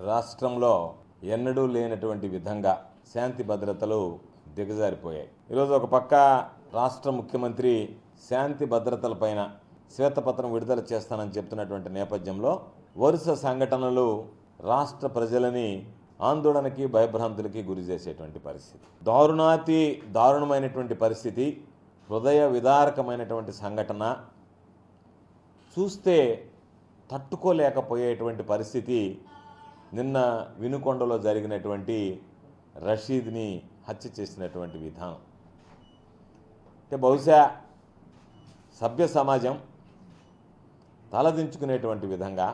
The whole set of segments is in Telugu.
రాష్ట్రంలో ఎన్నడూ లేనటువంటి విధంగా శాంతి భద్రతలు దిగజారిపోయాయి. ఈరోజు ఒక పక్క రాష్ట్ర ముఖ్యమంత్రి శాంతి భద్రతలపైన శ్వేతపత్రం విడుదల చేస్తానని చెప్తున్నటువంటి నేపథ్యంలో వరుస సంఘటనలు రాష్ట్ర ప్రజలని ఆందోళనకి భయభ్రాంతులకి గురి చేసేటువంటి పరిస్థితి. దారుణాతి దారుణమైనటువంటి పరిస్థితి హృదయ విదారకమైనటువంటి సంఘటన చూస్తే తట్టుకోలేకపోయేటువంటి పరిస్థితి నిన్న వినుకొండలో జరిగినటువంటి రషీద్ని హత్య చేసినటువంటి విధానం. అంటే బహుశా సభ్య సమాజం తలదించుకునేటువంటి విధంగా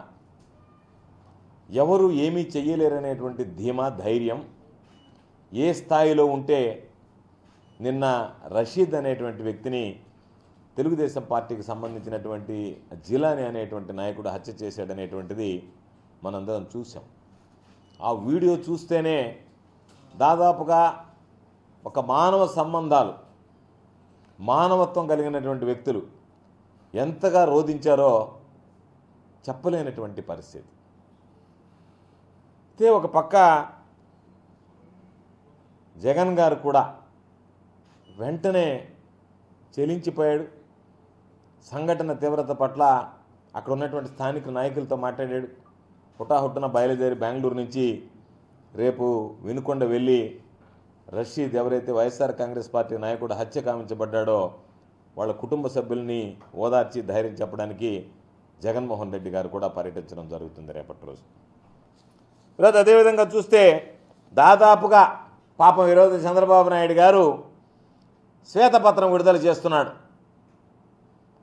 ఎవరు ఏమీ చెయ్యలేరనేటువంటి ధీమా ధైర్యం ఏ స్థాయిలో ఉంటే నిన్న రషీద్ అనేటువంటి వ్యక్తిని తెలుగుదేశం పార్టీకి సంబంధించినటువంటి జిలాని అనేటువంటి నాయకుడు హత్య చేశాడనేటువంటిది మనందరం చూసాం ఆ వీడియో చూస్తేనే దాదాపుగా ఒక మానవ సంబంధాలు మానవత్వం కలిగినటువంటి వ్యక్తులు ఎంతగా రోధించారో చెప్పలేనటువంటి పరిస్థితి. అయితే ఒక పక్క జగన్ గారు కూడా వెంటనే చెలించిపోయాడు. సంఘటన తీవ్రత పట్ల అక్కడ ఉన్నటువంటి స్థానిక నాయకులతో మాట్లాడాడు. హుటాహుట్టున బయలుదేరి బెంగళూరు నుంచి రేపు వినుకొండ వెళ్ళి రషీద్ ఎవరైతే వైఎస్ఆర్ కాంగ్రెస్ పార్టీ నాయకుడు హత్య కామించబడ్డాడో వాళ్ళ కుటుంబ సభ్యుల్ని ఓదార్చి ధైర్యం చెప్పడానికి జగన్మోహన్ రెడ్డి గారు కూడా పర్యటించడం జరుగుతుంది రేపటి రోజు. ఈరోజు అదేవిధంగా చూస్తే దాదాపుగా పాపం ఈరోజు చంద్రబాబు నాయుడు గారు శ్వేతపత్రం విడుదల చేస్తున్నాడు.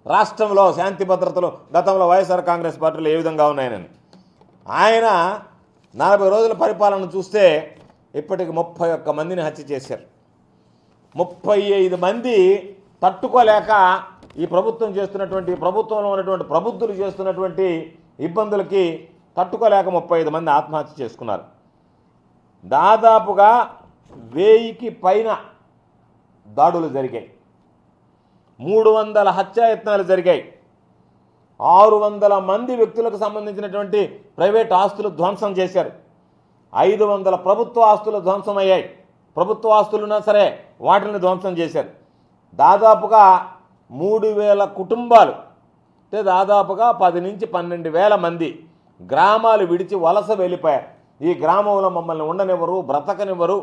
రాష్ట్రంలో శాంతి భద్రతలు గతంలో వైఎస్ఆర్ కాంగ్రెస్ పార్టీలు ఏ విధంగా ఉన్నాయనని ఆయన నలభై రోజుల పరిపాలన చూస్తే ఇప్పటికి ముప్పై ఒక్క మందిని హత్య చేశారు. ముప్పై ఐదు మంది తట్టుకోలేక ఈ ప్రభుత్వం చేస్తున్నటువంటి ప్రభుత్వంలో ఉన్నటువంటి ప్రబుద్ధులు చేస్తున్నటువంటి ఇబ్బందులకి తట్టుకోలేక ముప్పై ఐదు మంది ఆత్మహత్య చేసుకున్నారు. దాదాపుగా వెయ్యికి పైన దాడులు జరిగాయి. మూడు వందల హత్యాయత్నాలు జరిగాయి. ఆరు వందల మంది వ్యక్తులకు సంబంధించినటువంటి ప్రైవేట్ ఆస్తులు ధ్వంసం చేశారు. ఐదు వందల ప్రభుత్వ ఆస్తులు ధ్వంసం అయ్యాయి ప్రభుత్వ ఆస్తులున్నా సరే వాటిని ధ్వంసం చేశారు. దాదాపుగా మూడు వేల కుటుంబాలు అంటే దాదాపుగా పది నుంచి పన్నెండు వేల మంది గ్రామాలు విడిచి వలస వెళ్ళిపోయారు. ఈ గ్రామంలో మమ్మల్ని ఉండనివ్వరు బ్రతకనివ్వరు.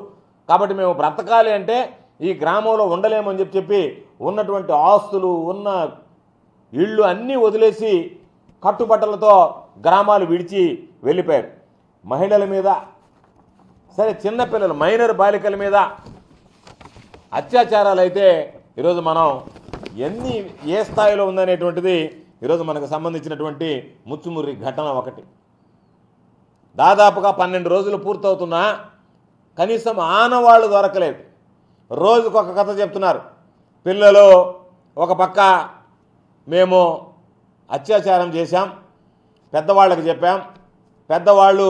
కాబట్టి మేము బ్రతకాలి అంటే ఈ గ్రామంలో ఉండలేమని చెప్పి చెప్పి ఉన్నటువంటి ఆస్తులు ఉన్న ఇళ్ళు అన్నీ వదిలేసి కట్టుబట్టలతో గ్రామాలు విడిచి వెళ్ళిపోయారు. మహిళల మీద సరే చిన్నపిల్లలు మైనర్ బాలికల మీద అత్యాచారాలు అయితే ఈరోజు మనం ఎన్ని ఏ స్థాయిలో ఉందనేటువంటిది ఈరోజు మనకు సంబంధించినటువంటి ముచ్చుముర్రి ఘటన ఒకటి. దాదాపుగా పన్నెండు రోజులు పూర్తవుతున్నా కనీసం ఆనవాళ్ళు దొరకలేదు. రోజుకొక కథ చెప్తున్నారు. పిల్లలు ఒక పక్క మేము అత్యాచారం చేశాం పెద్దవాళ్ళకి చెప్పాం. పెద్దవాళ్ళు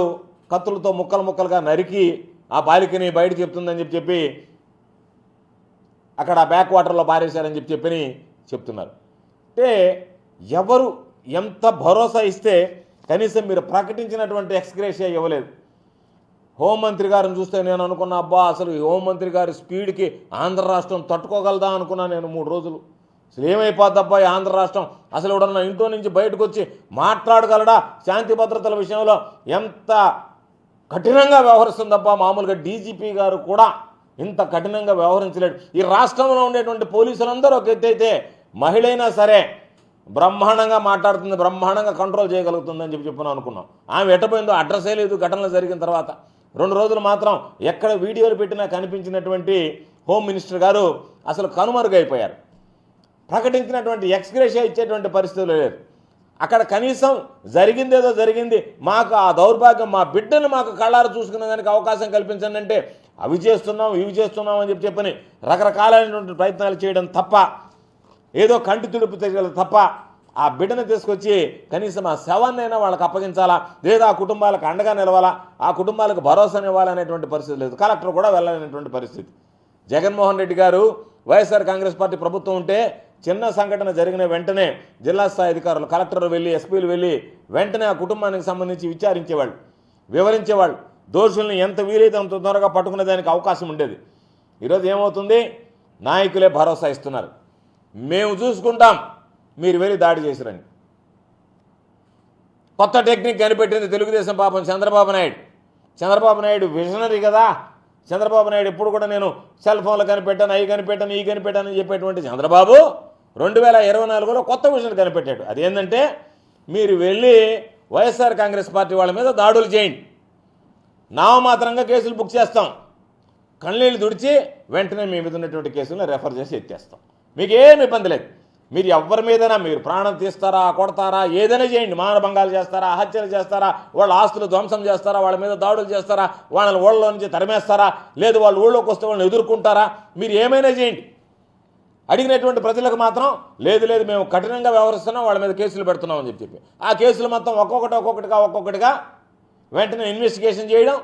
కత్తులతో ముక్కలు ముక్కలుగా నరికి ఆ బాలికని బయట చెప్తుందని చెప్పి చెప్పి అక్కడ బ్యాక్ వాటర్లో పారేశారని చెప్పి చెప్పని చెప్తున్నారు. అంటే ఎవరు ఎంత భరోసా ఇస్తే కనీసం మీరు ప్రకటించినటువంటి ఎక్స్గ్రేషియా ఇవ్వలేదు. హోంమంత్రి గారిని చూస్తే నేను అనుకున్నా అబ్బా అసలు ఈ హోంమంత్రి గారి స్పీడ్కి ఆంధ్ర రాష్ట్రం తట్టుకోగలదా అనుకున్నా నేను మూడు రోజులు. అసలు ఏమైపోద్దబ్బా ఈ ఆంధ్ర రాష్ట్రం. అసలు ఎవడన్నా ఇంట్లో నుంచి బయటకు వచ్చి మాట్లాడగలడా? శాంతి భద్రతల విషయంలో ఎంత కఠినంగా వ్యవహరిస్తుందబ్బా మామూలుగా డీజీపీ గారు కూడా ఇంత కఠినంగా వ్యవహరించలేడు. ఈ రాష్ట్రంలో ఉండేటువంటి పోలీసులందరూ ఒక ఎత్తైతే మహిళైనా మహిళ అయినా సరే బ్రహ్మాండంగా మాట్లాడుతుంది బ్రహ్మాండంగా కంట్రోల్ చేయగలుగుతుందని చెప్పి చెప్పిన అనుకున్నాం. ఆమె ఎట్టపోయిందో అడ్రస్సే లేదు ఘటనలు జరిగిన తర్వాత. రెండు రోజులు మాత్రం ఎక్కడ వీడియోలు పెట్టినా కనిపించినటువంటి హోమ్ మినిస్టర్ గారు అసలు కనుమరుగైపోయారు. ప్రకటించినటువంటి ఎక్స్గ్రేషియా ఇచ్చేటువంటి పరిస్థితులు లేదు. అక్కడ కనీసం జరిగిందేదో జరిగింది. మాకు ఆ దౌర్భాగ్యం మా బిడ్డను మాకు కళ్ళారు చూసుకునే దానికి అవకాశం కల్పించండి అంటే అవి చేస్తున్నాం ఇవి చేస్తున్నాం అని చెప్పి చెప్పని రకరకాలైనటువంటి ప్రయత్నాలు చేయడం తప్ప ఏదో కంటి తుడుపు తెగలదు తప్ప ఆ బిడ్డను తీసుకొచ్చి కనీసం ఆ శవాన్నైనా వాళ్ళకి అప్పగించాలా? లేదా ఆ కుటుంబాలకు అండగా నిలవాలా? ఆ కుటుంబాలకు భరోసానివ్వాలనేటువంటి పరిస్థితి లేదు. కలెక్టర్ కూడా వెళ్ళాలనేటువంటి పరిస్థితి. జగన్మోహన్ రెడ్డి గారు వైఎస్ఆర్ కాంగ్రెస్ పార్టీ ప్రభుత్వం ఉంటే చిన్న సంఘటన జరిగిన వెంటనే జిల్లా స్థాయి అధికారులు కలెక్టర్లు వెళ్ళి ఎస్పీలు వెళ్ళి వెంటనే ఆ కుటుంబానికి సంబంధించి విచారించేవాళ్ళు వివరించేవాళ్ళు. దోషుల్ని ఎంత వీలైతే అంత త్వరగా పట్టుకునే దానికి అవకాశం ఉండేది. ఈరోజు ఏమవుతుంది? నాయకులే భరోసా ఇస్తున్నారు. మేము చూసుకుంటాం. మీరు వెళ్ళి దాడి చేసిరని కొత్త టెక్నిక్ కనిపెట్టింది తెలుగుదేశం పాపం చంద్రబాబు నాయుడు. చంద్రబాబు నాయుడు విజనరీ కదా. చంద్రబాబు నాయుడు ఎప్పుడు కూడా నేను సెల్ ఫోన్లు కనిపెట్టాను అవి కనిపెట్టాను ఈ కనిపెట్టాను చెప్పేటువంటి చంద్రబాబు రెండు వేల ఇరవై నాలుగులో కొత్త విషయం కనిపెట్టాడు. అదేంటంటే మీరు వెళ్ళి వైఎస్ఆర్ కాంగ్రెస్ పార్టీ వాళ్ళ మీద దాడులు చేయండి. నామమాత్రంగా కేసులు బుక్ చేస్తాం. కళ్ళనీళ్ళు తుడిచి వెంటనే మీ మీద ఉన్నటువంటి కేసులను రెఫర్ చేసి ఎత్తేస్తాం. మీకు ఏమి ఇబ్బంది లేదు. మీరు ఎవరి మీదైనా మీరు ప్రాణం తీస్తారా కొడతారా ఏదైనా చేయండి. మానభంగాలు చేస్తారా హత్యలు చేస్తారా వాళ్ళ ఆస్తులు ధ్వంసం చేస్తారా వాళ్ళ మీద దాడులు చేస్తారా వాళ్ళని ఊళ్ళో నుంచి తరిమేస్తారా లేదు వాళ్ళు ఊళ్ళోకి వస్తే వాళ్ళని ఎదుర్కొంటారా మీరు ఏమైనా చేయండి. అడిగినటువంటి ప్రజలకు మాత్రం లేదు లేదు మేము కఠినంగా వ్యవహరిస్తున్నాం వాళ్ళ మీద కేసులు పెడుతున్నాం అని చెప్పి ఆ కేసులు మొత్తం ఒక్కొక్కటి ఒక్కొక్కటిగా ఒక్కొక్కటిగా వెంటనే ఇన్వెస్టిగేషన్ చేయడం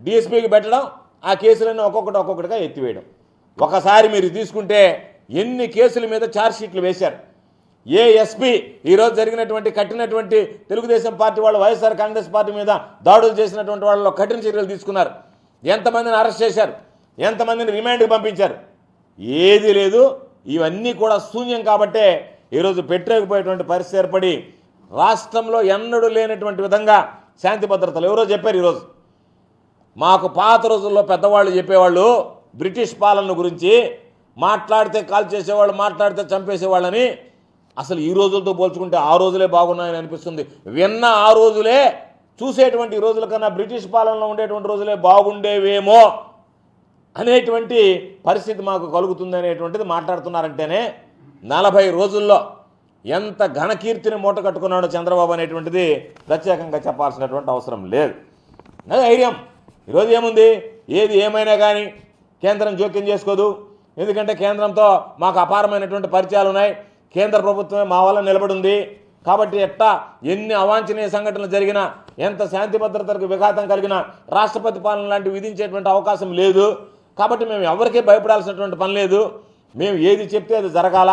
డిఎస్పీకి పెట్టడం ఆ కేసులన్నీ ఒక్కొక్కటి ఒక్కొక్కటిగా ఎత్తివేయడం. ఒకసారి మీరు తీసుకుంటే ఎన్ని కేసుల మీద ఛార్జ్షీట్లు వేశారు? ఏ ఎస్పీ ఈరోజు జరిగినటువంటి కఠినటువంటి తెలుగుదేశం పార్టీ వాళ్ళు వైఎస్ఆర్ కాంగ్రెస్ పార్టీ మీద దాడులు చేసినటువంటి వాళ్ళలో కఠిన చర్యలు తీసుకున్నారు. ఎంతమందిని అరెస్ట్ చేశారు? ఎంతమందిని రిమాండ్కి పంపించారు? ఏది లేదు. ఇవన్నీ కూడా శూన్యం కాబట్టే ఈరోజు పెట్టలేకపోయేటువంటి పరిస్థితి ఏర్పడి రాష్ట్రంలో ఎన్నడూ లేనటువంటి విధంగా శాంతి భద్రతలు ఎవరో చెప్పారు ఈరోజు. మాకు పాత రోజుల్లో పెద్దవాళ్ళు చెప్పేవాళ్ళు బ్రిటిష్ పాలన గురించి మాట్లాడితే కాల్ చేసేవాళ్ళు మాట్లాడితే చంపేసేవాళ్ళని అసలు ఈ రోజులతో పోల్చుకుంటే ఆ రోజులే బాగున్నాయని అనిపిస్తుంది. విన్న ఆ రోజులే చూసేటువంటి రోజుల కన్నా బ్రిటిష్ పాలనలో ఉండేటువంటి రోజులే బాగుండేవేమో అనేటువంటి పరిస్థితి మాకు కలుగుతుంది అనేటువంటిది మాట్లాడుతున్నారంటేనే నలభై రోజుల్లో ఎంత ఘనకీర్తిని మూట కట్టుకున్నాడో చంద్రబాబు అనేటువంటిది ప్రత్యేకంగా చెప్పాల్సినటువంటి అవసరం లేదు. అదే ధైర్యం. ఈరోజు ఏముంది? ఏది ఏమైనా కానీ కేంద్రం జోక్యం చేసుకోదు. ఎందుకంటే కేంద్రంతో మాకు అపారమైనటువంటి పరిచయాలు ఉన్నాయి. కేంద్ర ప్రభుత్వమే మా వల్ల నిలబడింది. కాబట్టి ఎట్టా ఎన్ని అవాంఛనీయ సంఘటనలు జరిగినా ఎంత శాంతి భద్రతలకు విఘాతం కలిగినా రాష్ట్రపతి పాలన లాంటివి విధించేటువంటి అవకాశం లేదు. కాబట్టి మేము ఎవరికీ భయపడాల్సినటువంటి పని లేదు. మేము ఏది చెప్తే అది జరగాల?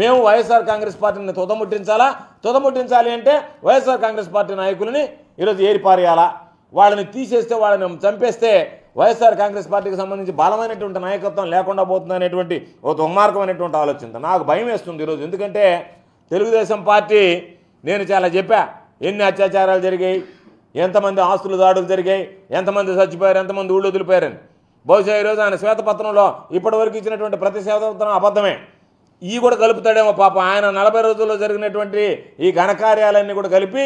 మేము వైఎస్ఆర్ కాంగ్రెస్ పార్టీని తుదముట్టించాలా? తుదముట్టించాలి అంటే వైఎస్ఆర్ కాంగ్రెస్ పార్టీ నాయకులని ఈరోజు ఏరిపారేయాలా? వాళ్ళని తీసేస్తే వాళ్ళని చంపేస్తే వైఎస్ఆర్ కాంగ్రెస్ పార్టీకి సంబంధించి బలమైనటువంటి నాయకత్వం లేకుండా పోతుంది అనేటువంటి ఒక దుర్మార్గమైనటువంటి ఆలోచన. నాకు భయం వేస్తుంది ఈరోజు. ఎందుకంటే తెలుగుదేశం పార్టీ నేను చాలా చెప్పా ఎన్ని అత్యాచారాలు జరిగాయి ఎంతమంది ఆస్తులు దాడులు జరిగాయి ఎంతమంది చచ్చిపోయారు ఎంతమంది ఊళ్ళు వదిలిపోయారని. బహుశా ఈరోజు ఆయన శ్వేతపత్రంలో ఇప్పటివరకు ఇచ్చినటువంటి ప్రతి శ్వేతపత్రం అబద్ధమే. ఈ కూడా కలుపుతాడేమో పాప. ఆయన నలభై రోజుల్లో జరిగినటువంటి ఈ ఘనకార్యాలన్నీ కూడా కలిపి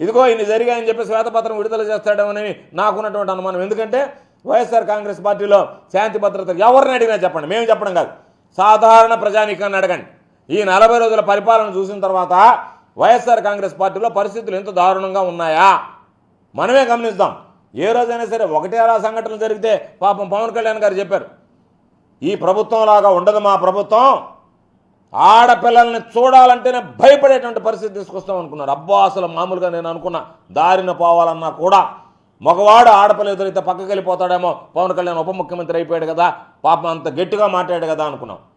ఇదిగో ఇన్ని జరిగాయని చెప్పి శ్వేతపత్రం విడుదల చేస్తాడేమని నాకున్నటువంటి అనుమానం. ఎందుకంటే వైఎస్ఆర్ కాంగ్రెస్ పార్టీలో శాంతి భద్రత ఎవరిని అడిగినా చెప్పండి. మేము చెప్పడం కాదు. సాధారణ ప్రజానీకాన్ని అడగండి. ఈ నలభై రోజుల పరిపాలన చూసిన తర్వాత వైఎస్ఆర్ కాంగ్రెస్ పార్టీలో పరిస్థితులు ఎంత దారుణంగా ఉన్నాయా? మనమే గమనిస్తాం ఏ రోజైనా సరే ఒకటే అలా సంఘటనలు జరిగితే పాపం పవన్ కళ్యాణ్ గారు చెప్పారు ఈ ప్రభుత్వం లాగా ఉండదు మా ప్రభుత్వం. ఆడపిల్లల్ని చూడాలంటేనే భయపడేటువంటి పరిస్థితి తీసుకొస్తాం అనుకున్నారు. అబ్బా అసలు మామూలుగా నేను అనుకున్నా దారిన పోవాలన్నా కూడా మగవాడు ఆడపిల్ల ఎదురైతే పక్కకి వెళ్ళిపోతాడేమో పవన్ కళ్యాణ్ ఉప ముఖ్యమంత్రి అయిపోయాడు కదా పాపం అంత గట్టిగా మాట్లాడాడు కదా అనుకున్నాం.